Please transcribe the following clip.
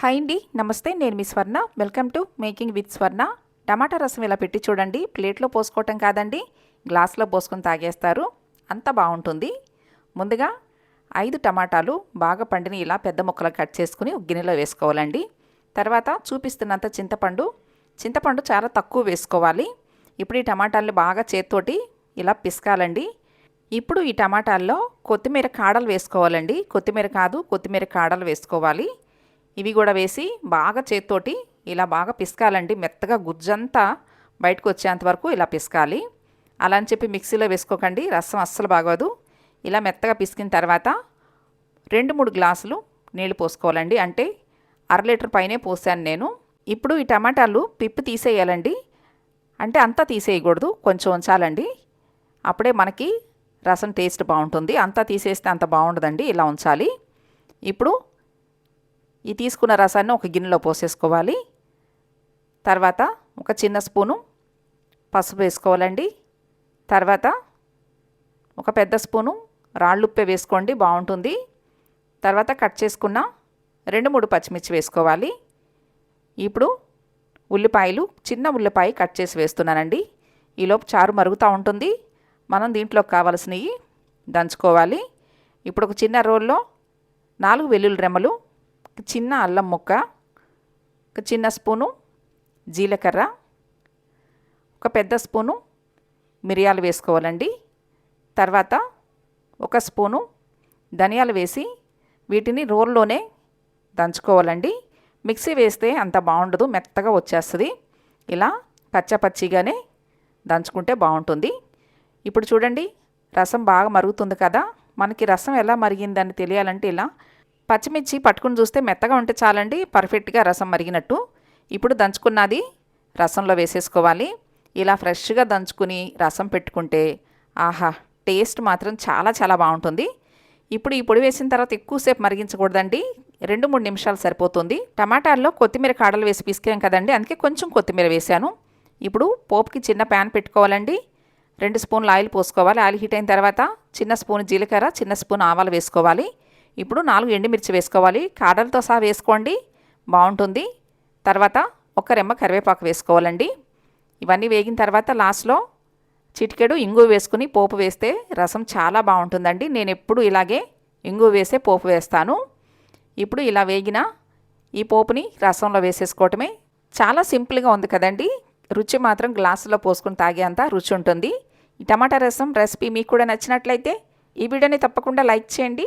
Hi అండి నమస్తే నేను మీ Swarna. Welcome to making with Swarna. టమాటా రసం ఇలా పెట్టి చూడండి ప్లేట్లో పోసుకోవటం కాదండి గ్లాస్లో పోసుకొని తాగేస్తారు అంత బాగుంటుంది. ముందుగా ఐదు టమాటాలు బాగా పండిని ఇలా పెద్ద ముక్కలు కట్ చేసుకుని గిన్నెలో వేసుకోవాలండి. తర్వాత చూపిస్తున్నంత చింతపండు. చింతపండు చాలా తక్కువ వేసుకోవాలి. ఇప్పుడు ఈ టమాటాలను బాగా చేత్తోటి ఇలా పిసకాలండి. ఇప్పుడు ఈ టమాటాల్లో కొత్తిమీర కాడలు వేసుకోవాలండి. కొత్తిమీర కాదు కొత్తిమీర కాడలు వేసుకోవాలి. ఇవి కూడా వేసి బాగా చేత్తోటి ఇలా బాగా పిసకాలండి. మెత్తగా గుజ్జంతా బయటకు వచ్చేంత వరకు ఇలా పిసకాలి. అలా అని చెప్పి మిక్సీలో వేసుకోకండి. రసం అస్సలు బాగోదు. ఇలా మెత్తగా పిసికిన తర్వాత రెండు మూడు గ్లాసులు నీళ్ళు పోసుకోవాలండి. అంటే అర లీటర్ పైనే పోసాను నేను. ఇప్పుడు ఈ టమాటాలు పిప్పు తీసేయాలండి. అంటే అంతా తీసేయకూడదు. కొంచెం ఉంచాలండి. అప్పుడే మనకి రసం టేస్ట్ బాగుంటుంది. అంతా తీసేస్తే అంత బాగుండదండి. ఇలా ఉంచాలి. ఇప్పుడు ఈ తీసుకున్న రసాన్ని ఒక గిన్నెలో పోసేసుకోవాలి. తర్వాత ఒక చిన్న స్పూను పసుపు వేసుకోవాలండి. తర్వాత ఒక పెద్ద స్పూను రాళ్ళుప్పే వేసుకోండి బాగుంటుంది. తర్వాత కట్ చేసుకున్న రెండు మూడు పచ్చిమిర్చి వేసుకోవాలి. ఇప్పుడు ఉల్లిపాయలు చిన్న ఉల్లిపాయ కట్ చేసి వేస్తున్నానండి. ఈలోపు చారు మరుగుతూ ఉంటుంది. మనం దీంట్లో కావలసినవి దంచుకోవాలి. ఇప్పుడు ఒక చిన్న రోల్లో నాలుగు వెల్లుల్లి రెమ్మలు చిన్న అల్లం ముక్క ఒక చిన్న స్పూను జీలకర్ర ఒక పెద్ద స్పూను మిరియాలు వేసుకోవాలండి. తర్వాత ఒక స్పూను ధనియాలు వేసి వీటిని రోల్లోనే దంచుకోవాలండి. మిక్సీ వేస్తే అంత బాగుండదు మెత్తగా వచ్చేస్తుంది. ఇలా పచ్చపచ్చిగానే దంచుకుంటే బాగుంటుంది. ఇప్పుడు చూడండి రసం బాగా మరుగుతుంది కదా మనకి రసం ఎలా మరిగిందని తెలియాలంటే ఇలా పచ్చిమిర్చి పట్టుకుని చూస్తే మెత్తగా ఉంటే చాలండి పర్ఫెక్ట్గా రసం మరిగినట్టు. ఇప్పుడు దంచుకున్నది రసంలో వేసేసుకోవాలి. ఇలా ఫ్రెష్గా దంచుకుని రసం పెట్టుకుంటే ఆహా టేస్ట్ మాత్రం చాలా చాలా బాగుంటుంది. ఇప్పుడు ఈ పొడి వేసిన తర్వాత ఎక్కువసేపు మరిగించకూడదండి. రెండు మూడు నిమిషాలు సరిపోతుంది. టమాటాల్లో కొత్తిమీర కాడలు వేసి పిసికాం కదండి అందుకే కొంచెం కొత్తిమీర వేశాను. ఇప్పుడు పోపుకి చిన్న ప్యాన్ పెట్టుకోవాలండి. రెండు స్పూన్లు ఆయిల్ పోసుకోవాలి. ఆయిల్ హీట్ అయిన తర్వాత చిన్న స్పూన్ జీలకర్ర చిన్న స్పూన్ ఆవాలు వేసుకోవాలి. ఇప్పుడు నాలుగు ఎండుమిర్చి వేసుకోవాలి. కాడలతో సహా వేసుకోండి. బాగుంటుంది. తర్వాత ఒక రెమ్మ కరివేపాకు వేసుకోవాలండి. ఇవన్నీ వేగిన తర్వాత లాస్ట్లో చిటికెడు ఇంగు వేసుకుని పోపు వేస్తే రసం చాలా బాగుంటుందండి. నేను ఎప్పుడు ఇలాగే ఇంగు వేసే పోపు వేస్తాను. ఇప్పుడు ఇలా వేగిన ఈ పోపుని రసంలో వేసేసుకోవటమే. చాలా సింపుల్గా ఉంది కదండి. రుచి మాత్రం గ్లాసులో పోసుకుని తాగేంత రుచి ఉంటుంది. ఈ టమాటా రసం రెసిపీ మీకు కూడా నచ్చినట్లయితే ఈ వీడియోని తప్పకుండా లైక్ చేయండి.